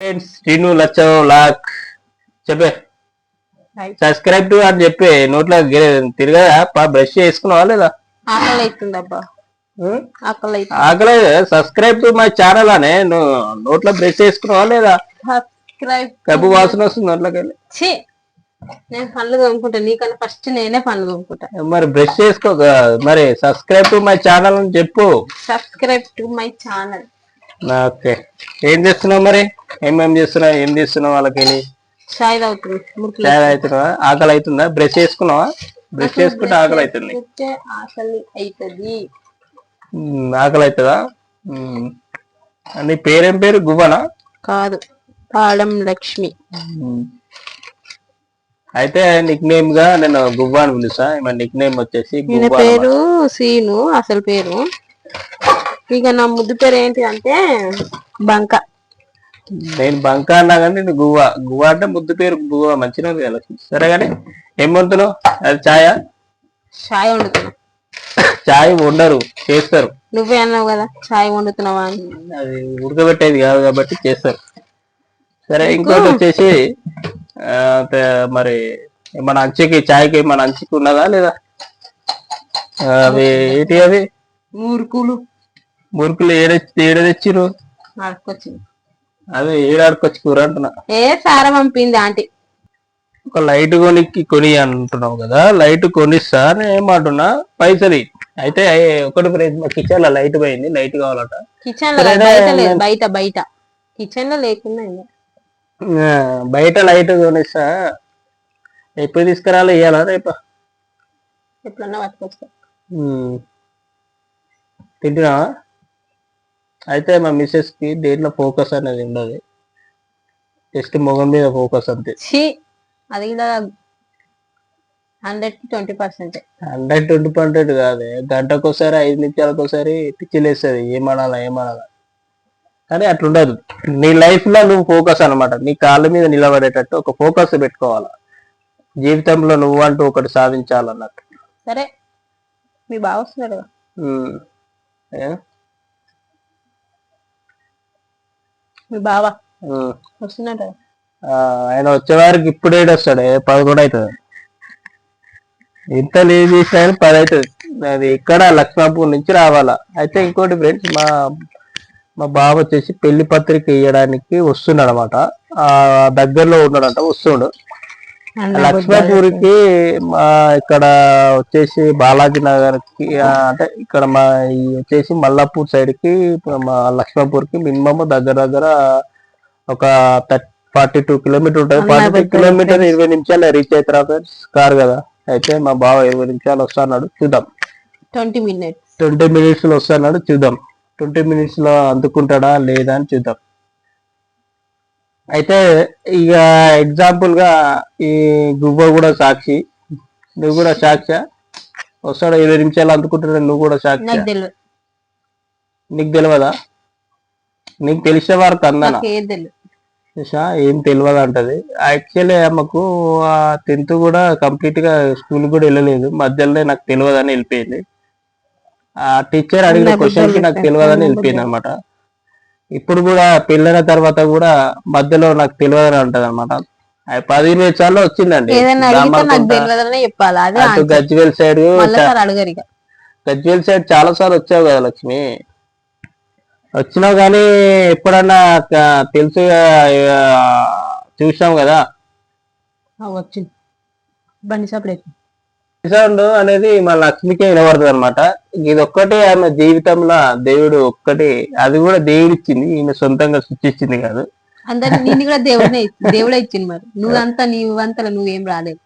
Friends Srinu లచ్చం లాక్ చెప్పే. సబ్స్క్రైబ్ టు అని చెప్పి. నోట్లో తిరగదా బ్రష్ చేసుకున్నావా లేదా? ఆకలి అవుతుందబ్బా ఉం? ఆకలి అవుతుంది ఆకలే సబ్స్క్రైబ్ టు మై ఛానల్ అనే. నువ్వు నోట్లో బ్రష్ చేసుకున్నావా లేదా? సబ్స్క్రైబ్ కబ్బు వాసన వస్తుంది నోట్లోకి వెళ్ళి. ఛీ! నేను పనులు తోముకుంటా. నీకన్నా ఫస్ట్ నేనే పనులు తోముకుంటా. మరి బ్రష్ చేసుకో మరి సబ్స్క్రైబ్ టు మై ఛానల్ అని చెప్పు. Subscribe to my channel okay. ఏం చేస్తున్నావు మరి? ఏమేం చేస్తున్నావు? ఏం చేస్తున్నావు వాళ్ళకి? వెళ్ళి చాయ్ తాగుతుంది ఆకలి అవుతుందా? బ్రష్ చేసుకున్నావా? బ్రష్ చేసుకుంటే ఆకలి అవుతుంది. ఆకలి అవుతుంది. ఆకలి అవుతుందా? ఉమ్. నీ పేరేం పేరు? గువ్వనా? కాదు. పాడం లక్ష్మి. అయితే నిక్ నేమ్గా నేను గువ్వ అని పిలుస్తా నిక్ నేమ్ వచ్చేసి పేరు సీను అసలు పేరు. ఇక నా ముద్దు పేరు ఏంటి అంటే బంక. నేను బంక అన్నా కానీ నేను గువ్వ. గువ్వ అంటే ముద్దు పేరు గువ్వ. మంచిగా ఉంది కదా సరే కానీ ఏం వండుతున్నావు? అది ఛాయా చాయ్ వండుతున్నా. ఛాయ్ వండరు చేస్తారు. నువ్వే అన్నావు కదా చాయ్ వండుతున్నావా అని. అది ఉడకబెట్టేది కాదు కాబట్టి చేస్తారు. సరే ఇంకోటి వచ్చేసి మరి మన అంచుకి ఛాయ్కి మన అంచుకి ఉన్నదా లేదా? అవి ఏంటి అవి? మూర్ఖులు మురుకులు ఏడ ఏడ తెచ్చిరు అవి ఏడాడుకొచ్చి కూర అంటున్నా. ఏ సార పంపింది ఆంటీ. ఒక లైట్ కొనికి కొని అంటున్నావు కదా లైట్ కొనిస్తా నేను ఏమంటున్నా. పైసలు. అయితే ఒకటి మా కిచెన్లో లైట్ పోయింది లైట్ కావాలట. కిచెన్లో బయట లేదు బయట బయట. కిచెన్లో లేకుండా. ఆ, బయట లైట్ కొనిస్తా. ఎప్పుడు తీసుకురాలి ఇయ్యాలా రేపా? ఎప్పుడన్నా పట్టుకొస్తా. తింటున్నావా? అయితే మా మిస్సెస్కి దేంట్లో ఫోకస్ అనేది ఉండదు. జస్ట్ మొగం మీద ఫోకస్ అంతే. ఛీ! అది కూడా హండ్రెడ్కి twenty percent hundred twenty percent కాదు. గంటకోసారి ఐదు నిమిషాలకు ఒకసారి పిచ్చిలేస్తుంది. ఏమనాలా ఏమనాలా. కానీ అట్లుండదు. నీ లైఫ్లో నువ్వు ఫోకస్ అన్నమాట. నీ కాళ్ళ మీద నిలబడేటట్టు ఒక ఫోకస్ పెట్టుకోవాలా. జీవితంలో నువ్వు అంటూ ఒకటి సాధించాలన్నట్టు. సరే. మీ బావ వస్తున్నాడు కదా. ఉమ్. ఏ? మీ బావ? ఆయన వచ్చేవారికి ఇప్పుడు ఏడు వస్తాడు పదకొండు అవుతుంది. ఇంత లీవ్ చేసినా పది అవుతుంది. అది ఇక్కడ లక్ష్మాపూర్ నుంచి రావాలా? అయితే ఇంకోటి ఫ్రెండ్స్ మా మా బావ వచ్చేసి పెళ్ళి పత్రిక ఇవ్వడానికి వస్తున్నాడు అనమాట ఆ దగ్గరలో ఉన్నాడంట వస్తుండు లక్ష్మాపూర్కి మా ఇక్కడ వచ్చేసి బాలాజీ నగర్కి అంటే ఇక్కడ మా వచ్చేసి మల్లాపూర్ సైడ్కి మా లక్ష్మాపూర్కి మినిమం దగ్గర దగ్గర ఒక ఫార్టీ టూ కిలోమీటర్ ఉంటుంది. ఫార్టీ టూ కిలోమీటర్ ఇరవై నిమిషాలు రీచ్ అవుతారా ఫ్రెండ్స్ కార్ కదా అయితే మా బావ ఇరవై నిమిషాలు వస్తున్నాడు. చూద్దాం. Twenty minutes. ట్వంటీ మినిట్స్లో వస్తున్నాడు. చూద్దాం. ట్వంటీ మినిట్స్లో అందుకుంటాడా లేదా అని చూద్దాం. అయితే ఇక ఎగ్జాంపుల్గా ఈ గువ్వ కూడా సాక్షి. నువ్వు కూడా సాక్షి? వస్తాడు ఇరవై నిమిషాలు అందుకుంటాడు నువ్వు కూడా సాక్షి? నాకు తెలియదు నీకు తెలియదా తెలిసే తెలియదు ఉషా ఏం తెలియదు అంటది. యాక్చువల్లీ ఆమెకు ఆ టెన్త్ కూడా కంప్లీట్గా స్కూల్ కూడా వెళ్ళలేదు. మధ్యలోనే నాకు తెలియదని వెళ్ళిపోయింది. ఆ టీచర్ అడిగిన క్వశ్చన్కి నాకు తెలియదని వెళ్ళిపోయింది అనమాట ఇప్పుడు కూడా పెళ్ళైన తర్వాత కూడా మధ్యలో నాకు తెలియదని అంటది అనమాట పదిహేను సార్లు వచ్చిందండి. అటు గజ్వేల్ సైడ్ గజ్వేల్ సైడ్ చాలా సార్లు వచ్చావు కదా లక్ష్మి. వచ్చినావు కానీ ఎప్పుడన్నా తెలుసు చూసాం కదా? వచ్చింది. బండి షాప్ లేదు సౌండ్ అనేది మా లక్ష్మికే వినబడుతుంది అనమాట ఇది ఒక్కటే ఆమె జీవితంలో దేవుడు ఒక్కటి. అది కూడా దేవుడు ఇచ్చింది ఈమె సొంతంగా సృష్టించింది కాదు. నిన్ను కూడా దేవుడే దేవుడే ఇచ్చింది మరి. నువ్వంతా నీవంతలో నువ్వేం రాలేదు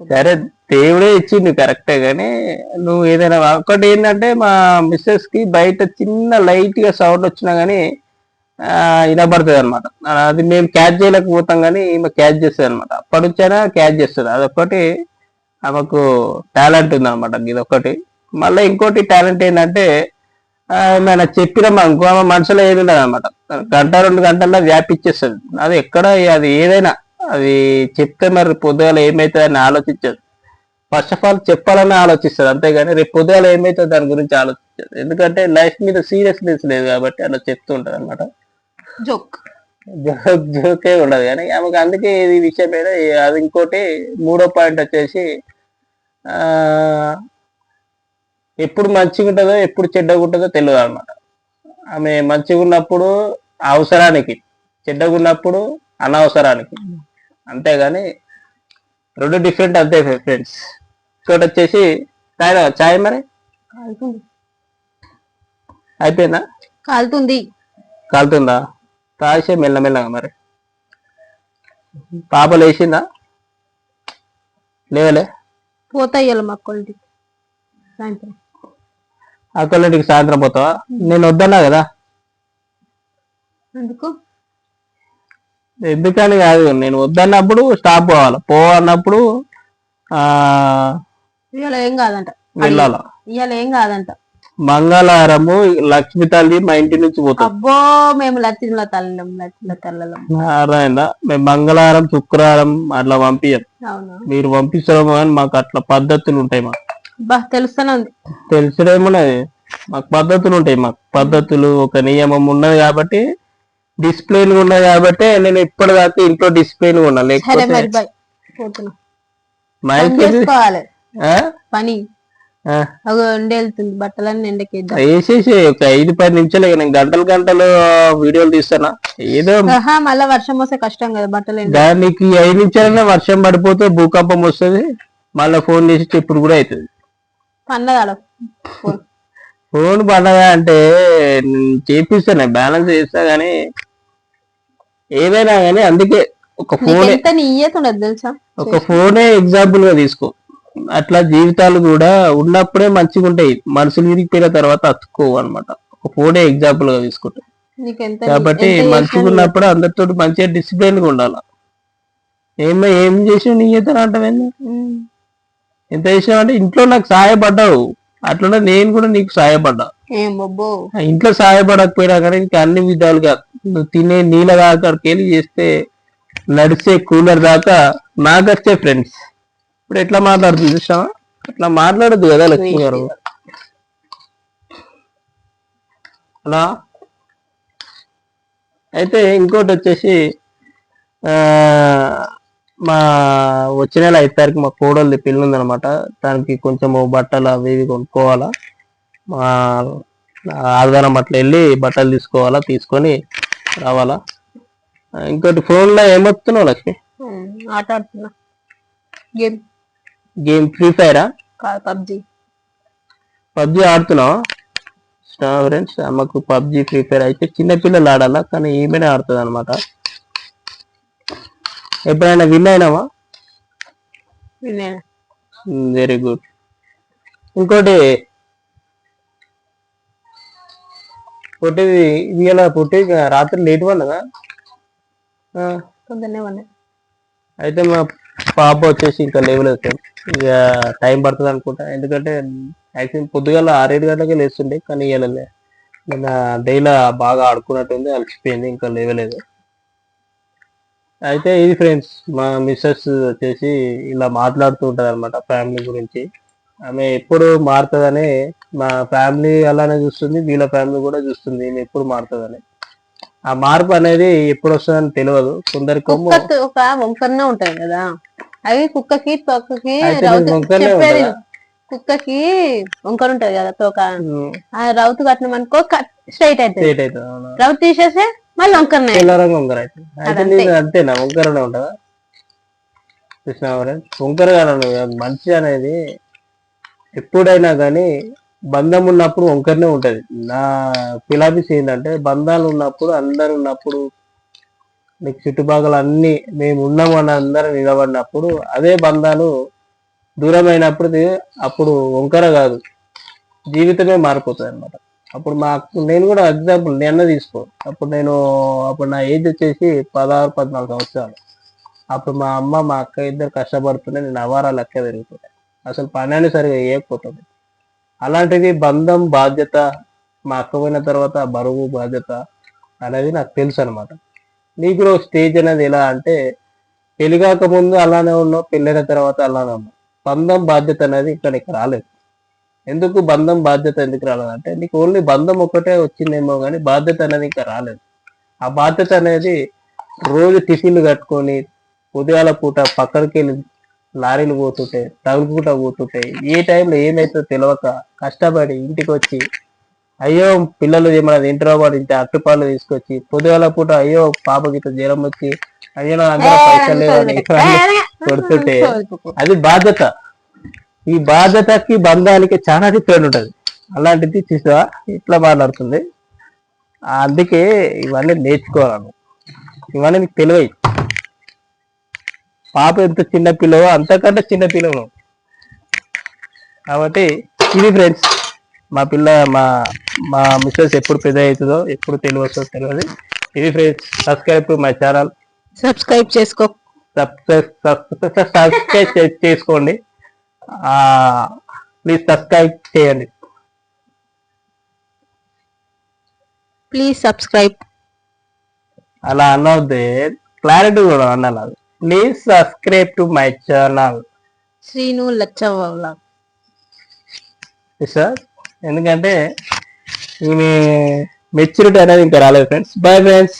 సరే దేవుడే ఇచ్చింది కరెక్టే కానీ నువ్వు ఏదైనా ఒకటి ఏంటంటే మా మిస్సెస్కి బయట చిన్న లైట్గా సౌండ్ వచ్చినా గానీ ఆ, వినబడుతుంది అనమాట అది మేము క్యాచ్ చేయలేకపోతాం కానీ ఈమె క్యాచ్ చేస్తుంది అనమాట అప్పటి నుంచైనా క్యాచ్ చేస్తుంది. అదొకటి ఆమెకు టాలెంట్ ఉంది అనమాట ఇది ఒకటి మళ్ళీ ఇంకోటి టాలెంట్ ఏంటంటే ఏమైనా చెప్పినాం అనుకో ఆమె మనసులో ఏది ఉండదు అనమాట గంట రెండు గంటల్లో వ్యాపించేస్తుంది. అది ఎక్కడ అది ఏదైనా అది చెప్తే మరి పొద్దుగాల ఏమైతుంది అని ఆలోచించదు. ఫస్ట్ ఆఫ్ ఆల్ చెప్పాలని ఆలోచిస్తుంది. అంతేగాని రేపు పొద్దుగాల ఏమైతుంది దాని గురించి ఆలోచించదు. ఎందుకంటే లైఫ్ మీద సీరియస్నెస్ లేదు కాబట్టి అలా చెప్తూ ఉంటది అనమాట జోక్. జోక్ జోకే ఉండదు. కానీ ఆమెకు అందుకే ఇది విషయం మీద అది ఇంకోటి మూడో పాయింట్ వచ్చేసి ఎప్పుడు మంచిగా ఉంటుందో ఎప్పుడు చెడ్డగా ఉంటుందో తెలియదు అనమాట ఆమె మంచిగా ఉన్నప్పుడు అవసరానికి చెడ్డగా ఉన్నప్పుడు అనవసరానికి. అంతేగాని రెండు డిఫరెంట్ అంతే ఫ్రెండ్స్. ఇంకోటి వచ్చేసి తాగినా చాయ్ మరి అయిపోయిందా? కాలుతుంది. కాలుతుందా? తాగిసే మెల్లమెల్లగా మరి. పాప లేచిందా? లేవలే. పోతాయి ఇవాళ మా కొలిటి సాయంత్రం. అక్కలింటికి సాయంత్రం పోతావా? నేను వద్దన్నా కదా? అందుకు ఎందుకని కాదు నేను వద్దన్నప్పుడు స్టాప్ పోవాలి. పోవన్నప్పుడు ఇవాళ ఏం కాదంట. వెళ్ళాల? ఇవాళ ఏం కాదంట. మంగళవారము లక్ష్మి తల్లి మా ఇంటి నుంచి పోతాం. అబ్బో మేము తల్లం తల్లలం అర్థమైందా? మేము మంగళవారం శుక్రవారం అట్లా పంపించం మీరు పంపిస్తారేమో కానీ మాకు అట్లా పద్ధతులు ఉంటాయి మాకు. బా తెలుస్తానే తెలుసుడేమున్నది మాకు పద్ధతులు ఉంటాయి మాకు. పద్ధతులు ఒక నియమం ఉన్నది కాబట్టి డిసిప్లిన్ ఉన్నది కాబట్టి నేను ఇప్పటిదాకా ఇంట్లో డిసిప్లిన్ ఉన్నా. లేకపోతే పని. అగో వెళ్తుంది బట్టలన్నీ ఎండకేద్దాం. వేసేసి ఒక ఐదు పది నిమిషాలు నేను గంటలు గంటలు వీడియోలు తీస్తానా ఏదో మళ్ళా వర్షం వస్తే కష్టం కదా బట్టలు దానికి ఐదు నిమిషాలనే వర్షం పడిపోతే భూకంపం వస్తుంది. మళ్ళీ ఫోన్ చేసి చెప్పుడు కూడా అవుతుంది ఫోన్. పండగ అంటే చేపిస్తాను బ్యాలెన్స్ చేస్తా గానీ ఏదైనా గానీ అందుకే ఒక ఫోనే. తెలుసా? ఒక ఫోనే ఎగ్జాంపుల్గా తీసుకో. అట్లా జీవితాలు కూడా ఉన్నప్పుడే మంచిగా ఉంటాయి మనుషులు విరిగిపోయిన తర్వాత అతుక్కోవు అనమాట ఒక ఫోనే ఎగ్జాంపుల్గా తీసుకుంటే. కాబట్టి మంచిగా ఉన్నప్పుడు అందరితో మంచిగా డిసిప్లిన్గా ఉండాలి. ఏమో ఏం చేసావు నీ ఇతను అంటావేంది. ఎంత చేసావు అంటే ఇంట్లో నాకు సహాయపడ్డావు. అట్లనే నేను కూడా నీకు సహాయపడ్డా. ఇంట్లో సహాయపడకపోయినా కానీ ఇంకా అన్ని విధాలుగా నువ్వు తినే నీళ్ళ దాకా వెళ్ళి చేస్తే నడిచే కూలర్ దాకా నాకు వచ్చే ఫ్రెండ్స్ ఇప్పుడు ఎట్లా మాట్లాడుతుంది చూసావా? అట్లా మాట్లాడద్దు కదా లక్ష్మి గారు. అలా అయితే ఇంకోటి వచ్చేసి ఆ మా వచ్చే నెల ఐదు తారీఖు మా కోడలు పెళ్ళి ఉందన్నమాట దానికి కొంచెం బట్టలు అవి ఇవి కొనుక్కోవాలా. మా ఆదివారం అట్లా వెళ్ళి బట్టలు తీసుకోవాలా తీసుకొని రావాలా. ఇంకోటి phone లో ఏమొస్తున్నావు లక్ష్మి? ఆట ఆడుతున్నా గేమ్ గేమ్ ఫ్రీ ఫైరా కాదు పబ్జి. పబ్జి ఆడుతున్నావా? ఫ్రెండ్స్ అమ్మకు పబ్జి ఫ్రీ ఫైర్ అయితే చిన్న పిల్లలు ఆడాలా? కానీ ఈమెనే ఆడుతుంది అనమాట ఎప్పుడైనా విన్ అయినావా? Very good. ఇంకోటి పుట్టిది ఇవాళ పుట్టి రాత్రి లేట్ ఉన్నాయి అయితే మా పాప వచ్చేసి ఇంకా లేవలేదు సార్. ఇక టైం పడుతుంది అనుకుంటా. ఎందుకంటే యాక్చువల్ పొద్దుగాల ఆరేడు గంటలకే లేస్తుండే కానీ ఇవ్వలే నిన్న డైలా బాగా ఆడుకున్నట్టుంది అలసిపోయింది ఇంకా లేవలేదు. అయితే ఇది ఫ్రెండ్స్ మా మిస్సెస్ వచ్చేసి ఇలా మాట్లాడుతూ ఉంటుంది అనమాట ఫ్యామిలీ గురించి. ఆమె ఎప్పుడు మారుతుందని మా ఫ్యామిలీ అలానే చూస్తుంది వీళ్ళ ఫ్యామిలీ కూడా చూస్తుంది ఈమె ఎప్పుడు మారుతుందని. ఆ మార్పు అనేది ఎప్పుడు వస్తుందని తెలియదు. కొందరికి కుక్కకి ఒక కదా. అవి కుక్కకి తోకకి అయితే రౌతు నీకు వంకరనే చెప్పేది? కుక్కకి వంకర ఉంటది కదా తోక. ఆ రౌతు కట్టినాం అనుకో స్ట్రైట్ అవుతుంది రౌతు తీసేస్తే మళ్ళీ వంకరనే. వంకర అంతేనా? వంకరనే ఉంటుందా? కృష్ణావరం వంకర మనిషి అనేది ఎప్పుడైనా కానీ బంధం ఉన్నప్పుడు వంకరనే ఉంటది. నా ఫిలాఫీస్ ఏంటంటే బంధాలు ఉన్నప్పుడు అందరు ఉన్నప్పుడు నీకు చుట్టుపక్కల అన్ని మేము ఉన్నామని అందరం నిలబడినప్పుడు అదే బంధాలు దూరమైనప్పుడు అప్పుడు వంకర కాదు. జీవితమే మారిపోతుంది అనమాట అప్పుడు మా నేను కూడా ఎగ్జాంపుల్ నిన్న తీసుకో. అప్పుడు నేను అప్పుడు నా ఏజ్ వచ్చేసి పదహారు పద్నాలుగు సంవత్సరాలు. అప్పుడు మా అమ్మ మా అక్క ఇద్దరు కష్టపడుతుంటే నేను అవారా లెక్క పెరిగిపోతాయి అసలు పని అనేది సరిగా వేయకపోతుంది అలాంటిది బంధం బాధ్యత మా అక్క పోయిన తర్వాత బరువు బాధ్యత అనేది నాకు తెలుసు అనమాట నీకు స్టేజ్ అనేది ఎలా అంటే పెళ్ళి ముందు అలానే ఉన్నావు పెళ్ళైన తర్వాత అలానే ఉన్నావు. బంధం బాధ్యత అనేది ఇక్కడ నీకు రాలేదు. ఎందుకు బంధం బాధ్యత ఎందుకు రాలేదంటే నీకు ఓన్లీ బంధం ఒక్కటే వచ్చిందేమో కానీ బాధ్యత అనేది ఇంకా రాలేదు. ఆ బాధ్యత అనేది రోజు టిఫిన్లు కట్టుకొని ఉదయాల పూట పక్కనకి వెళ్ళి లారీలు పోతుంటాయి తగులుకుంటా పోతుంటాయి. ఏ టైంలో ఏమైతుందో తెలియక కష్టపడి ఇంటికి వచ్చి అయ్యో పిల్లలు ఏమైనా తింటారో వాడు ఇంత అట్టుపాలు తీసుకొచ్చి పొద్దుగాల పూట అయ్యో పాపకి ఇంత జ్వరం వచ్చి అయ్యో నా దగ్గర పైసలు లేవని ఇవన్నీ కొడుతుంటే అది బాధ్యత. ఈ బాధ్యతకి బంధానికి చాలా డిఫరెంట్ ఉంటది. అలాంటిది చూసా ఇట్లా మాట్లాడుతుంది. అందుకే ఇవన్నీ నేర్చుకోవాలి ఇవన్నీ నీకు తెలివై. పాప ఎంత చిన్న పిల్లవో అంతకంటే చిన్న పిల్లవు. కాబట్టి ఇది ఫ్రెండ్స్ మా పిల్ల మా మా మిస్సెస్ ఎప్పుడు పెద్ద అవుతుందో ఎప్పుడు తెలివి వస్తుందో తెలియదు. ఇది friends subscribe to my channel subscribe చేసుకో. సబ్స్క్రైబ్ చేసుకోండి. ప్లీజ్ సబ్స్క్రైబ్ చేయండి. ప్లీజ్ సబ్స్క్రైబ్ అలా అనొద్దే క్లారిటీ కూడా అన్నాను please subscribe to my channel Srinu Lachavva. Sir ఎందుకంటే ఈమె మెచ్యూరిటీ అనేది ఇంకా రాలేదు ఫ్రెండ్స్ బాయ్ ఫ్రెండ్స్